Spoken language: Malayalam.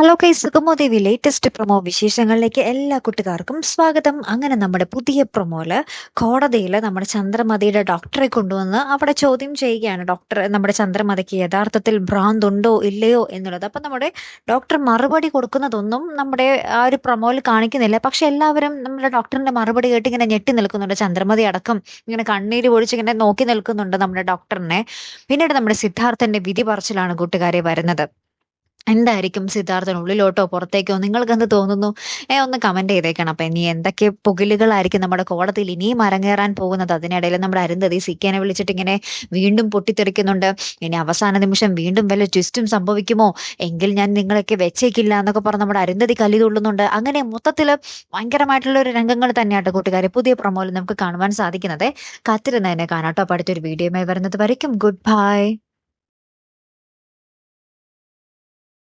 ഹലോ കൈസ് സുഗമോദേവി ലേറ്റസ്റ്റ് പ്രൊമോ വിശേഷങ്ങളിലേക്ക് എല്ലാ കൂട്ടുകാർക്കും സ്വാഗതം. അങ്ങനെ നമ്മുടെ പുതിയ പ്രൊമോയിൽ കോടതിയിൽ നമ്മുടെ ചന്ദ്രമതിയുടെ ഡോക്ടറെ കൊണ്ടുവന്ന് അവിടെ ചോദ്യം ചെയ്യുകയാണ്. ഡോക്ടർ നമ്മുടെ ചന്ദ്രമതിക്ക് യഥാർത്ഥത്തിൽ ഭ്രാന്ത് ഉണ്ടോ ഇല്ലയോ എന്നുള്ളത്. അപ്പം നമ്മുടെ ഡോക്ടർ മറുപടി കൊടുക്കുന്നതൊന്നും നമ്മുടെ ആ ഒരു പ്രൊമോയിൽ കാണിക്കുന്നില്ല. പക്ഷെ എല്ലാവരും നമ്മുടെ ഡോക്ടറിന്റെ മറുപടി കേട്ട് ഇങ്ങനെ ഞെട്ടി നിൽക്കുന്നുണ്ട്. ചന്ദ്രമതി അടക്കം ഇങ്ങനെ കണ്ണീര് പൊഴിച്ച് ഇങ്ങനെ നോക്കി നിൽക്കുന്നുണ്ട് നമ്മുടെ ഡോക്ടറിനെ പിന്നീട് നമ്മുടെ സിദ്ധാർത്ഥന്റെ വിധി പറച്ചിലാണ് കൂട്ടുകാരെ വരുന്നത്. എന്തായിരിക്കും സിദ്ധാർത്ഥൻ? ഉള്ളിലോട്ടോ പുറത്തേക്കോ? നിങ്ങൾക്ക് എന്ത് തോന്നുന്നു? ഏ ഒന്ന് കമന്റ് ചെയ്തേക്കണം. അപ്പൊ ഇനി എന്തൊക്കെ പുകിലുകളായിരിക്കും നമ്മുടെ കോടതിയിൽ ഇനിയും അരങ്ങേറാൻ പോകുന്നത്? അതിനിടയിൽ നമ്മുടെ അരുന്ധതി സിക്കേനെ വിളിച്ചിട്ട് ഇങ്ങനെ വീണ്ടും പൊട്ടിത്തെറിക്കുന്നുണ്ട്. ഇനി അവസാന നിമിഷം വീണ്ടും വല്ല ട്വിസ്റ്റും സംഭവിക്കുമോ? എങ്കിൽ ഞാൻ നിങ്ങളൊക്കെ വെച്ചേക്കില്ല എന്നൊക്കെ പറഞ്ഞ് നമ്മുടെ അരുന്ധതി കല്ലി തുള്ളുന്നുണ്ട്. അങ്ങനെ മൊത്തത്തിൽ ഭയങ്കരമായിട്ടുള്ള ഒരു രംഗങ്ങൾ തന്നെയാട്ടോ കൂട്ടുകാരെ. പുതിയ പ്രൊമോയിൽ നമുക്ക് കാണുവാൻ സാധിക്കുന്നത്. കാത്തിരുന്നതിനെ കാണാട്ടോ അടുത്തൊരു വീഡിയോയുമായി വരുന്നത് വരയ്ക്കും. Good bye